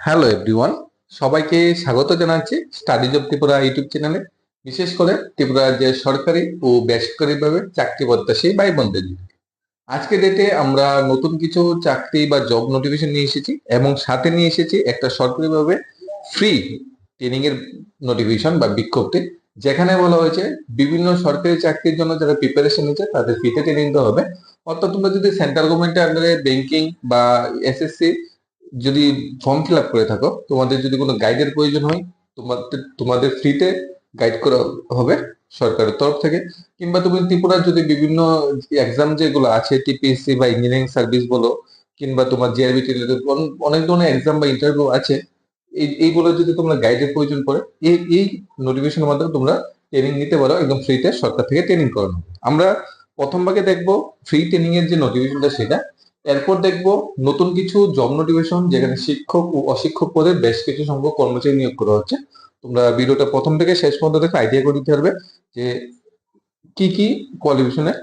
Hello everyone সবাইকে স্বাগত জানাচ্ছি স্টাডিজ অফ ত্রিপুরা ইউটিউব চ্যানেলে বিশেষ করে ত্রিপুরার যে সরকারি ও বেসরকারিভাবে চাকরি প্রত্যাশী ভাই বোনদের। আজকে ডেটে আমরা নতুন কিছু চাকরি বা জব নোটিফিকেশন নিয়ে এসেছি এবং সাথে নিয়ে এসেছি একটা সরকারিভাবে ফ্রি ট্রেনিং এর নোটিফিকেশন বা বিজ্ঞপ্তি, যেখানে বলা হয়েছে বিভিন্ন সরকারি চাকরির জন্য যারা প্রিপারেশন নিচ্ছে তাদের ফ্রিতে ট্রেনিং দেওয়া হবে। অর্থাৎ তোমরা যদি সেন্ট্রাল গভর্নমেন্টের আন্ডারে ব্যাংকিং বা এসএসসি যদি ফর্ম ফিল আপ করে থাকো, তোমাদের যদি কোনো গাইডের প্রয়োজন হয়, তোমাদের তোমাদের ফ্রিতে গাইড করা হবে সরকারের তরফ থেকে। কিংবা তুমি ত্রিপুরার যদি বিভিন্ন এক্সাম যেগুলো আছে টিপিএসসি বা ইঞ্জিনিয়ারিং সার্ভিস বলো, কিংবা তোমার জিআরবি অনেক ধরনের এক্সাম বা ইন্টারভিউ আছে, এই, এইগুলো যদি তোমরা গাইডের প্রয়োজন পড়ে, এই এই নোটিফিকেশনের মাধ্যমে তোমরা ট্রেনিং নিতে পারো, একদম ফ্রিতে সরকার থেকে ট্রেনিং করানো আমরা প্রথম ভাগে দেখব ফ্রি ট্রেনিং এর যে নোটিফিকেশনটা সেটা এরপর দেখব নতুন কিছু জব নোটিফিকেশন যেখানে শিক্ষক ও অশিক্ষক পদে বেশ কিছু সংখ্যক কর্মচারী নিয়োগ করা হচ্ছে। তোমরা ভিডিওটা প্রথম থেকে শেষ পর্যন্ত দেখে আইডিয়া করে দিতে পারবে যে কি কি কোয়ালিফিকেশনে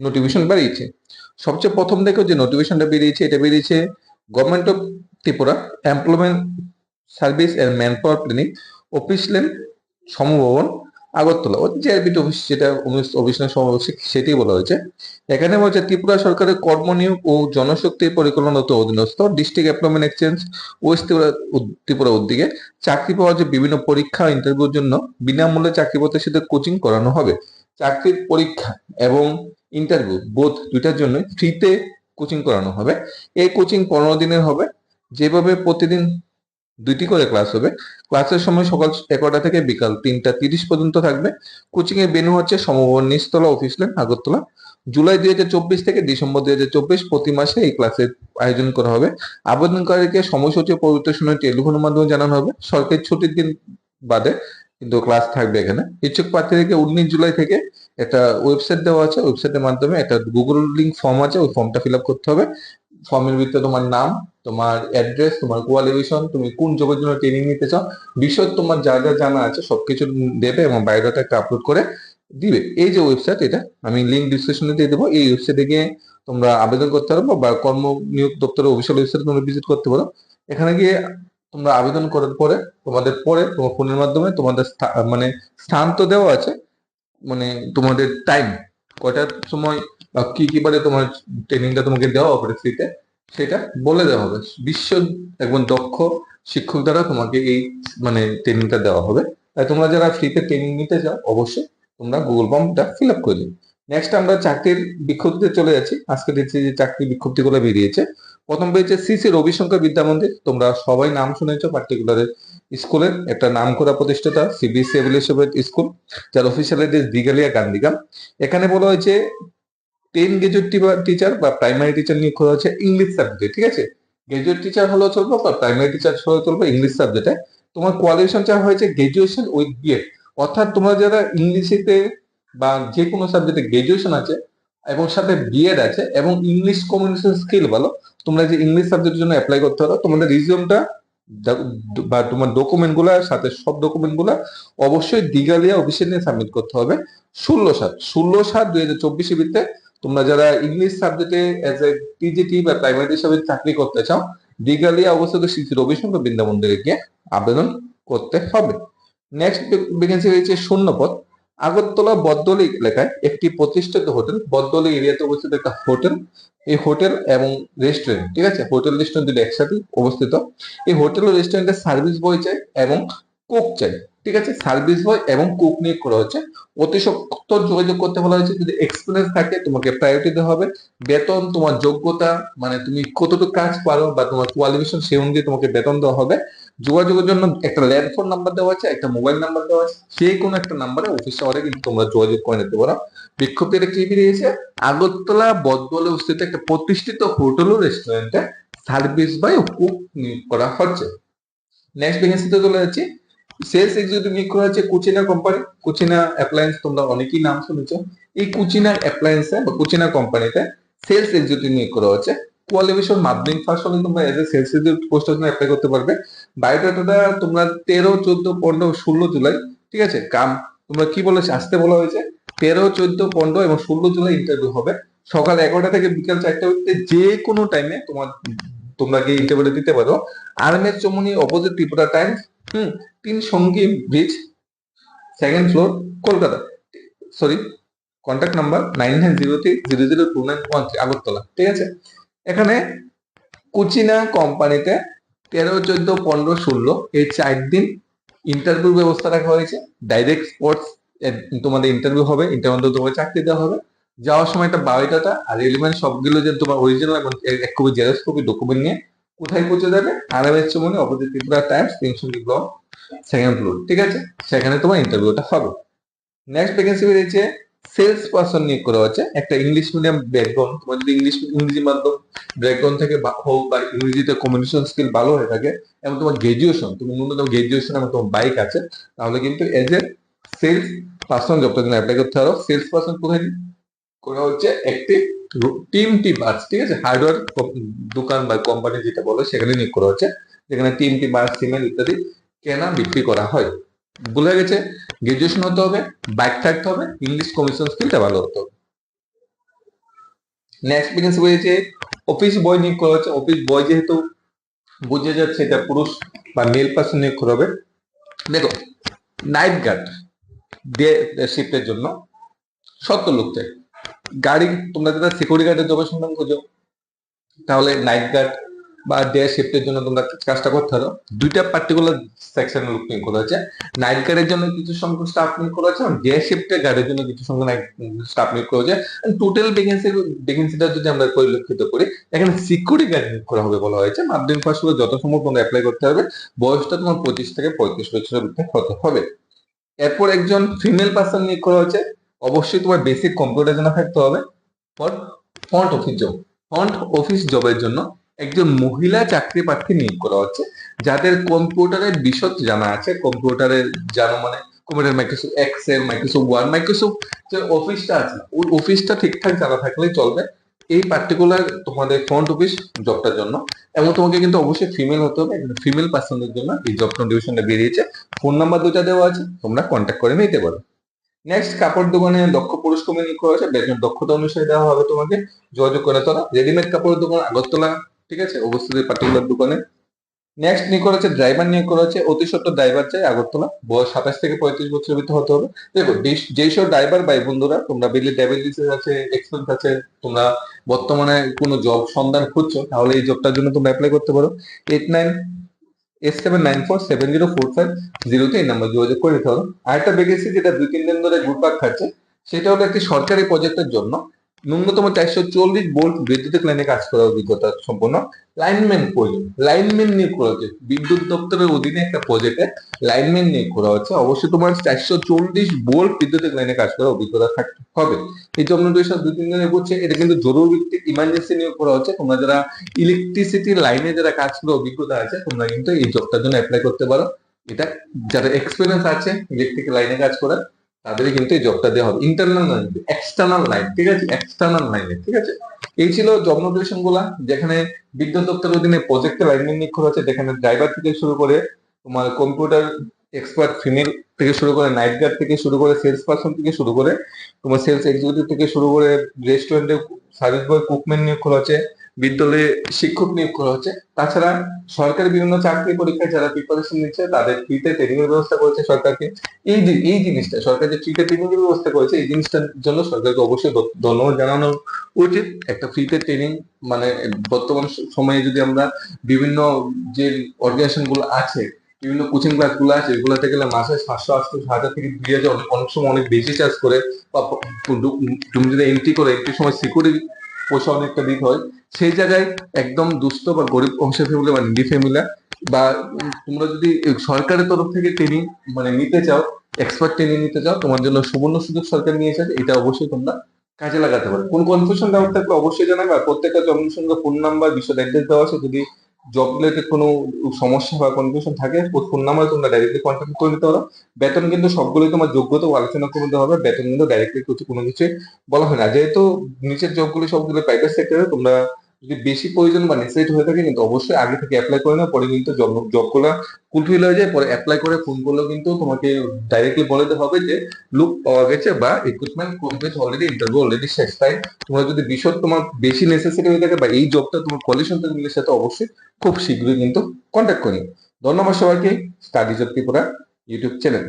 নোটিফিকেশন বেরিয়েছে। সবচেয়ে প্রথম দেখো যে নোটিফিকেশনটা বেরিয়েছে, এটা বেরিয়েছে government of Tripura employment service and man power planning office lane সমভবন আগরতলা ও জিআরবিটি অফিস, যেটা লেন সমভবন সেটাই বলা হয়েছে। এখানে বলছে, ত্রিপুরা সরকারের কর্মনিয়োগ ও জনশক্তি পরিকল্পনা অধীনস্থ, district employment exchange, west Tripura Tripura উদ্যোগে চাকরি পাওয়ার যে বিভিন্ন পরীক্ষা ইন্টারভিউর জন্য বিনামূল্যে চাকরি প্রত্যাশীদের কোচিং করানো হবে। চাকরির পরীক্ষা এবং ইন্টারভিউ বোধ দুইটার জন্য ফ্রিতে কোচিং করানো হবে। এই কোচিং পনেরো দিনের হবে। যেভাবে প্রতিদিন দুইটি করে ক্লাস হবে। ক্লাসের সময় সকাল এগারোটা থেকে বিকাল তিনটা তিরিশ পর্যন্ত থাকবে। কোচিং এর বেনু হচ্ছে সমভবন নিচতলা অফিস লেন আগরতলা। জুলাই দুই হাজার চব্বিশ থেকে ডিসেম্বর দুই হাজার চব্বিশ প্রতি মাসে এই ক্লাসের আয়োজন করা হবে। আবেদনকারীকে সময়সূচি পরিবর্তন টেলিফোনের মাধ্যমে জানানো হবে। সরকারি ছুটির দিন বাদে কিন্তু ক্লাস থাকবে এখানে। ইচ্ছুক প্রার্থীদেরকে উনিশ জুলাই থেকে একটা ওয়েবসাইট দেওয়া আছে। ওয়েবসাইটের মাধ্যমে একটা গুগল লিঙ্ক ফর্ম আছে। ওই ফর্মটা ফিল আপ করতে হবে। ফর্মের ভিতরে তোমার নাম, তোমার অ্যাড্রেস তোমার কোয়ালিফিকেশন তুমি কোন জবের জন্য ট্রেনিং নিতে চাও, বিষয় তোমার যা যা জানা আছে সবকিছু দেবে এবং বায়োডাটা একটা আপলোড করে দিবে। এই যে ওয়েবসাইট এটা, আমি লিঙ্ক ডিসক্রিপশনে দিয়ে দেবো। এই ওয়েবসাইটে গিয়ে তোমরা আবেদন করতে পারো বা কর্ম নিয়োগ দপ্তরের অফিসিয়াল ওয়েবসাইটে তোমরা ভিজিট করতে পারো। এখানে গিয়ে তোমরা আবেদন করার পরে, তোমাদের পরে তোমার ফোনের মাধ্যমে তোমাদের মানে স্থান তো দেওয়া আছে মানে তোমাদের টাইম কয়টার সময় কি কি বারে তোমার ট্রেনিংটা তোমাকে দেওয়া হবে ফ্রিতে সেটা বলে দেওয়া হবে। বিশ্ব একজন দক্ষ শিক্ষক দ্বারা তোমাকে এই মানে ট্রেনিংটা দেওয়া হবে। তাই তোমরা যারা ফ্রিতে ট্রেনিং নিতে চাও, অবশ্যই তোমরা গুগল ফর্মটা ফিল আপ করে নেক্সট আমরা চাকরির বিজ্ঞপ্তিতে চলে যাচ্ছি। আজকে দেখছি যে চাকরির বিজ্ঞপ্তিগুলো বেরিয়েছে। প্রথম পেয়েছে সিসি রবিশঙ্কর বিদ্যা মন্দির। তোমরা সবাই নাম শুনেছ পার্টিকুলার স্কুলের একটা নাম করা প্রতিষ্ঠাতা সিবিএসসি এভলিউশন স্কুল, যার অফিসিয়াল এড্রেস দিগালিয়া গান্ধীগাম এখানে বলা হয়েছে টেন গ্রাজুয়েট টিচার বা প্রাইমারি টিচার নিয়োগ করা হচ্ছে ইংলিশ সাবজেক্টে ঠিক আছে? গ্রাজুয়েট টিচার হলেও চলবে বা প্রাইমারি টিচার হলেও চলবে ইংলিশ সাবজেক্টে তোমার কোয়ালিফিকেশন চাওয়া হয়েছে গ্রাজুয়েশন উইথ বিএড অর্থাৎ তোমরা যারা ইংলিশেতে বা যে কোনো সাবজেক্টে গ্রাজুয়েশন আছে এবং সাথে বিএড আছে এবং ইংলিশ কমিউনিকেশন স্কিল ভালো, তোমরা যে ইংলিশ সাবজেক্টের জন্য অ্যাপ্লাই করতে পারো, তোমাদের রিজিউমটা বা তোমার ডকুমেন্টগুলা, সাথে সব ডকুমেন্টগুলা অবশ্যই দিগালিয়া অফিসে নিয়ে সাবমিট করতে হবে। ষোলো সাত ষোলো সাত দুই হাজার চব্বিশের ভিত্তিতে তোমরা যারা ইংলিশ সাবজেক্টে এজ এ টিজিটি বা প্রাইমারি হিসাবে চাকরি করতে চাও দিগালিয়া অবস্থিত শ্রী রবিশঙ্কর বৃন্দা মন্দিরে গিয়ে আবেদন করতে হবে। নেক্সট ভ্যাকেন্সি রয়েছে শূন্য পদ আগরতলা বদলি এলাকায় একটি প্রতিষ্ঠিত হোটেল, বদলি এরিয়াতে অবস্থিত একটা হোটেল। এই হোটেল এবং রেস্টুরেন্ট ঠিক আছে? হোটেল রেস্টুরেন্ট দুটো একসাথে অবস্থিত। এই হোটেল ও রেস্টুরেন্টের সার্ভিস বয় চাই এবং কুক চাই, ঠিক আছে? সার্ভিস বয় এবং কুক নিয়োগ করা হচ্ছে। অতি সত্তর যোগাযোগ করতে বলা হয়েছে, যদি এক্সপিরিয়েন্স থাকে তোমাকে প্রায়োরিটি দেওয়া হবে। বেতন, তোমার যোগ্যতা মানে তুমি কতটুকু কাজ পারো বা তোমার কোয়ালিফিকেশন সেই অনুযায়ী তোমাকে বেতন দেওয়া হবে। যোগাযোগের জন্য একটা ল্যান্ড ফোন নাম্বার দেওয়া আছে, একটা মোবাইল নাম্বার দেওয়া আছে। যে কোনো একটা নাম্বারে অফিস আওয়ারে কিন্তু তোমরা যোগাযোগ করে নিতে পারো। বিজ্ঞপ্তিটা কি বেরিয়েছে আগরতলা বদলে অবস্থিত একটা প্রতিষ্ঠিত হোটেল ও রেস্টুরেন্টে সার্ভিস বাই কুক নিয়োগ করা হচ্ছে। নেক্সট ভ্যাকেন্সিতে চলে যাচ্ছি। সেলস এক্সিকিউটিভ নিয়োগ করা হচ্ছে কুচিনা কোম্পানি কুচিনা অ্যাপ্লায়েন্স তোমরা অনেকেই নাম শুনেছো। এই কুচিনা অ্যাপ্লায়েন্সে বা কুচিনা কোম্পানিতে সেলস এক্সিকিউটিভ নিয়োগ করা হচ্ছে। কোয়ালিফিকেশন মাধ্যমিক পাস হলে তোমরা এজ এ সেলস এক্সিকিউটিভ পোস্টের জন্য অ্যাপ্লাই করতে পারবে। বায়োডাটাটা তোমরা তেরো, চোদ্দ, পনেরো, ষোলো জুলাই, ঠিক আছে? কাম, তোমরা কি বলেছে আসতে বলা হয়েছে? তেরো, চোদ্দ, পনেরো এবং ষোলো জুলাই ইন্টারভিউ হবে। সকাল এগারোটা থেকে বিকাল চারটা অবধি যে কোনো টাইমে তোমার, তোমরা কি ইন্টারভিউটা দিতে পারো। আর্মের চমনি অপোজিট ত্রিপুরা টাইমস হুম তিন সঙ্গী bridge second floor Kolkata. Sorry contact number nine nine zero three zero zero two nine one three Agartala, ঠিক আছে? এখানে কুচিনা কোম্পানিতে তেরো, চোদ্দ, পনেরো, ষোলো, এই চার দিন ইন্টারভিউ ব্যবস্থা রাখা হয়েছে। ডাইরেক্ট স্পোর্টস তোমাদের ইন্টারভিউ হবে ইন্টারভিউ তোমাকে চাকরি দেওয়া হবে। যাওয়ার সময় একটা বায়োডাটা আর এলিমেন্ট সবগুলো যে তোমার অরিজিনাল এবং এক কপি জেরক্স কপি ডকুমেন্ট নিয়ে কোথায় পৌঁছে যাবে? R M S Chowmuhani opposite Tripura Times তিনশো ব্লক সেকেন্ড ফ্লোর ঠিক আছে? সেখানে তোমার ইন্টারভিউটা হবে। নেক্সট ভ্যাকেন্সি বেরিয়েছে সেলস পার্সন নিয়োগ করা হচ্ছে। একটা ইংলিশ মিডিয়াম ব্যাকগ্রাউন্ড তোমার যদি ইংলিশ ইংরেজি মাধ্যম ব্যাকগ্রাউন্ড থেকে হোক বা ইংরেজিতে কমিউনিকেশন স্কিল ভালো হয়ে থাকে, এবং তোমার গ্রাজুয়েশন তুমি ন্যূনতম গ্রাজুয়েশন এবং তোমার বাইক আছে, তাহলে কিন্তু এজ এ সেলস পার্সন জবটা জন্য অ্যাপ্লাই করতে পারো। সেলস পার্সন কোথায়? করা হচ্ছে একটি টিম টি বাস ঠিক আছে? হার্ডওয়্যার দোকান বা কোম্পানি যেটা বলো, সেখানে নিয়োগ করা হচ্ছে। যেখানে টিম টি বাস সিমেন্ট ইত্যাদি কেনা বিক্রি করা হয়। ভুলে গেছে। গ্রাজুয়েশন হতে হবে বাইক থাকতে হবে ইংলিশ কমিশন স্কিলটা ভালো হতে হবে। নেক্সট ভ্যাকেন্সি হয়েছে অফিস বয় নিয়োগ করা হচ্ছে। অফিস বয় যেহেতু বুঝে যাচ্ছে এটা পুরুষ বা মেল পার্সন নিয়োগ করা হবে। দেখো নাইট গার্ড ডে শিফটের জন্য সত্তর লোক গাড়ি তোমরা যারা সিকিউরিটি গার্ডের জবের সন্ধান তাহলে নাইট গার্ড বা ডে শিফটের জন্য তোমরা কাজটা করতে পারো? দুইটা পার্টিকুলার সেকশনের লোক নিয়োগ করা হচ্ছে নাইট গার্ডের জন্য কিছু সংখ্যক স্টাফ নিয়োগ করা হচ্ছে এবং ডে শিফটের গার্ডের জন্য কিছু সংখ্যক স্টাফ নিয়োগ করা হচ্ছে টোটাল ভ্যাকেন্সি ভ্যাকেন্সিটা যদি আমরা পরিলক্ষিত করি, এখানে সিকিউরিটি গার্ড নিয়োগ করা হবে বলা হয়েছে। মাধ্যমিক পাশ করে যত সম্ভব তোমরা অ্যাপ্লাই করতে হবে বয়সটা তোমার পঁচিশ থেকে পঁয়ত্রিশ বছরের মধ্যে হতে হবে? এরপর একজন ফিমেল পার্সন নিয়োগ করা হয়েছে। অবশ্যই তোমার বেসিক কম্পিউটার জানা থাকতে হবে। Front office job front office জবের জন্য একজন মহিলা চাকরি প্রার্থী নিয়োগ করা হচ্ছে, যাদের কম্পিউটারের বিশদ জানা আছে কম্পিউটারের জানো মানে computer Microsoft Excel Microsoft Word Microsoft যে অফিসটা আছে, ওই অফিসটা ঠিকঠাক জানা থাকলেই চলবে। এই পার্টিকুলার তোমাদের ফ্রন্ট অফিস জবটার জন্য। এবং তোমাকে কিন্তু অবশ্যই ফিমেল হতে হবে ফিমেল পার্সনদের জন্য এই জব নোটিফিকেশনটা বেরিয়েছে। ফোন নাম্বার দুটা দেওয়া আছে, তোমরা কন্ট্যাক্ট করে নিতে পারো। নেক্সট কাপড় দোকানে দক্ষ পুরুষ কমে নিয়োগ করা হয়েছে, বেতন দক্ষতা অনুসারে দেওয়া হবে তোমাকে। যোগাযোগ করে তোলা। রেডিমেড কাপড়ের দোকান আগরতলা ঠিক আছে? অবস্থিত পার্টিকুলার দোকানে। নেক্সট নিয়োগ করা হচ্ছে ড্রাইভার নিয়োগ করা হচ্ছে অতি সত্তর ড্রাইভার চাই, আগরতলা। বয়স সাতাশ থেকে পঁয়ত্রিশ বছরের ভিতরে হতে হবে। দেখো যেই- যেই সব ড্রাইভার ভাই বন্ধুরা, তোমরা বিলি ডায়াবেটিস আছে এক্সপেন্স আছে, তোমরা বর্তমানে কোনো জব সন্ধান খুঁজছো, তাহলে এই জবটার জন্য তোমরা অ্যাপ্লাই করতে পারো। Eight nine S seven nine four seven zero four five জিরোতে এই নাম্বার যোগাযোগ করে নিতে হবে আরেকটা ভ্যাকেন্সি যেটা দুই তিন দিন ধরে ঘুরপাক খাচ্ছে, সেটা হলো একটি সরকারি প্রজেক্টের জন্য। ন্যূনতম চারশো চল্লিশ ভোল্ট বিদ্যুতের লাইনে কাজ করার অভিজ্ঞতা সম্পন্ন লাইনম্যান প্রয়োজন লাইনম্যান নিয়োগ করা হচ্ছে বিদ্যুৎ দপ্তরের অধীনে একটা প্রজেক্টে লাইনম্যান নিয়োগ করা হচ্ছে অবশ্যই তোমার চারশো চল্লিশ ভোল্ট বিদ্যুতের লাইনে কাজ করার অভিজ্ঞতা থাকতে হবে। এই জব সব দু তিন দিনে করছে এটা কিন্তু জরুরি ভিত্তিক ইমার্জেন্সি নিয়োগ করা হচ্ছে। তোমরা যারা ইলেকট্রিসিটি লাইনে যারা কাজ করার অভিজ্ঞতা আছে, তোমরা কিন্তু এই জবটার জন্য অ্যাপ্লাই করতে পারো। এটা যারা এক্সপিরিয়েন্স আছে ইলেকট্রিক লাইনে কাজ করার তাদেরই কিন্তু এই জবটা দেওয়া হবে। ইন্টারনাল লাইন এক্সটার্নাল লাইন ঠিক আছে? এক্সটার্নাল লাইনে ঠিক আছে? এই ছিল জব নোটিফিকেশনগুলা, যেখানে বিদ্যুৎ দপ্তরের অধীনে প্রজেক্টে লাইনম্যান নিয়োগ করা হচ্ছে, যেখানে ড্রাইভার থেকে শুরু করে তোমার কম্পিউটার এক্সপার্ট ফিমেল থেকে শুরু করে নাইট গার্ড থেকে শুরু করে সেলস পার্সন থেকে শুরু করে তোমার সেলস এক্সিকিউটিভ থেকে শুরু করে রেস্টুরেন্টে সার্ভিস বয় কুকম্যান নিয়োগ করা হচ্ছে। বিদ্যালয়ে শিক্ষক নিয়োগ করা হচ্ছে। তাছাড়া সরকারি বিভিন্ন চাকরি পরীক্ষায় যারা প্রিপারেশন নিচ্ছে, তাদের ফ্রিতে ট্রেনিং এর ব্যবস্থা করেছে সরকারকে। এই যে, এই জিনিসটা, সরকার যে ফ্রিতে ট্রেনিং এর ব্যবস্থা করেছে, এই জিনিসটার জন্য সরকারকে অবশ্যই ধন্যবাদ জানানো উচিত। একটা ফ্রিতে ট্রেনিং মানে বর্তমান সময়ে যদি আমরা বিভিন্ন যে অর্গানাইজেশনগুলো আছে, বিভিন্ন কোচিং ক্লাসগুলো আছে এগুলোতে গেলে মাসে সাতশো, আটশো হাজার থেকে দুই হাজার অনেক সময় অনেক বেশি চার্জ করে। বা তুমি যদি এন্ট্রি করো এন্ট্রির সময় সিকিউরিটি পয়সা অনেকটা দিতে হয়। সেই জায়গায় একদম দুস্থ বা গরিব অংশের ফ্যামিলি বা নিডি ফ্যামিলি বা তোমরা যদি সরকারের তরফ থেকে ট্রেনিং মানে নিতে চাও এক্সপার্ট ট্রেনিং নিতে চাও, তোমার জন্য সুবর্ণ সুযোগ সরকার নিয়ে এসেছে, এটা অবশ্যই তোমরা কাজে লাগাতে পারো। কোন কনফিউশন ডাউট থাকলে অবশ্যই জানাবে, আর প্রত্যেকটা জনসংখ্যা ফোন নাম্বার বিশ্ব অ্যাড্রেস দেওয়া আছে, যদি জব রিলেটেড কোনো সমস্যা বা কনফিউশন থাকে ফোন নাম্বার তোমরা ডাইরেক্টলি কন্ট্যাক্ট করে নিতে পারো। বেতন কিন্তু সবগুলোই তোমার যোগ্যতা আলোচনা করে নিতে হবে। বেতন কিন্তু ডাইরেক্টলি কিছু কোনো কিছু বলা হয় না। যেহেতু নিচের জবগুলো সবগুলো প্রাইভেট সেক্টরে তোমরা যদি বেশি প্রয়োজন বা নেসেসিটি হয়ে থাকে কিন্তু অবশ্যই আগে থেকে অ্যাপ্লাই করে না পরে কিন্তু জব জবগুলো ফুলফিল হয়ে যায়, পরে অ্যাপ্লাই করে ফোন করলেও কিন্তু তোমাকে ডাইরেক্টলি বলে দেওয়া হবে যে লুক পাওয়া গেছে বা recruitment complete already interview already শেষ। তাই তোমরা যদি বিশদ তোমার বেশি নেসেসিটি হয়ে থাকে বা এই জবটা তোমার কোয়ালিফিকেশন থেকে মিলে সাথে অবশ্যই খুব শীঘ্রই কিন্তু কন্ট্যাক্ট করে ধন্যবাদ সবাইকে। Study job Tripura YouTube channel